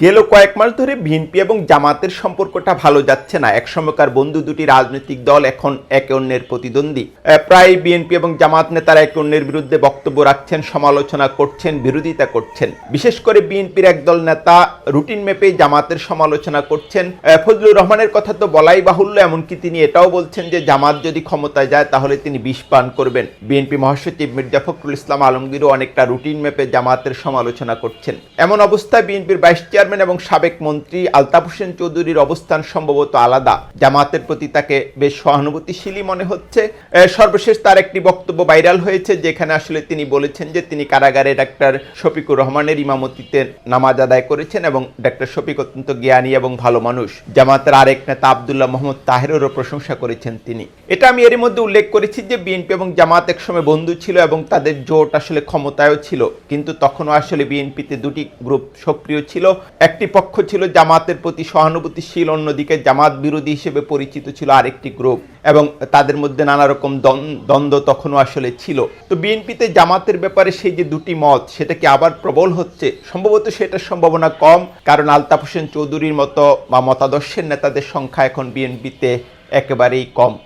গেল কয়েক মাস ধরে বিএনপি এবং জামাতের সম্পর্কটা ভালো যাচ্ছে না। একসময়কার বন্ধু দুটি রাজনৈতিক দল এখন একে অন্যের প্রতিদ্বন্দ্বী। প্রায় বিএনপি এবং জামাত নেতারা একে অন্যের বিরুদ্ধে বক্তব্য রাখছেন, সমালোচনা করছেন, বিরোধিতা করছেন। বিশেষ করে বিএনপির একদল নেতা রুটিন মেপে জামাতের সমালোচনা করছেন। ফজলুর রহমানের কথা তো বলাই বাহুল্য, এমনকি তিনি এটাও বলছেন যে জামাত যদি ক্ষমতায় যায় তাহলে তিনি বিষ পান করবেন। বিএনপি মহাসচিব মির্জা ফখরুল ইসলাম আলমগীরও অনেকটা রুটিন মেপে জামাতের সমালোচনা করছেন। এমন অবস্থায় বিএনপির ভাইস চেয়ারম্যান এবং সাবেক মন্ত্রী আলতাফ হোসেন চৌধুরীর অবস্থান সম্ভবত আলাদা। জামাতের প্রতি তাকে বেশ সহানুভূতিশীলই মনে হচ্ছে। সর্বশেষ তার একটি বক্তব্য ভাইরাল হয়েছে, যেখানে আসলে তিনি বলেছেন যে তিনি কারাগারে ডাক্তার শফিকুর রহমানের ইমামতিতে নামাজ আদায় করেছেন এবং ডাক্তার শফিক অত্যন্ত জ্ঞানী এবং ভালো মানুষ। জামাতের আরেক নেতা আবদুল্লাহ মোহাম্মদ তাহেরেরও প্রশংসা করেছেন তিনি। এটা আমি এর মধ্যে উল্লেখ করেছি যে বিএনপি এবং জামাত একসময় বন্ধু ছিল এবং তাদের জোট আসলে ক্ষমতায়ও ছিল, কিন্তু তখনও আসলে বিএনপিতে দুটি গ্রুপ সক্রিয় ছিল। একটি পক্ষ ছিল জামাতের প্রতি সহানুভূতিশীল, অন্যদিকে জামাত বিরোধী হিসেবে পরিচিত ছিল আরেকটি গ্রুপ এবং তাদের মধ্যে নানা রকম দ্বন্দ্ব- তখনও আসলে ছিল। তো বিএনপিতে জামাতের ব্যাপারে সেই যে দুটি মত, সেটা কি আবার প্রবল হচ্ছে? সম্ভবত সেটার সম্ভাবনা কম, কারণ আলতাফ হোসেন চৌধুরীর মতো বা মতাদর্শের নেতাদের সংখ্যা এখন বিএনপিতে একেবারেই কম।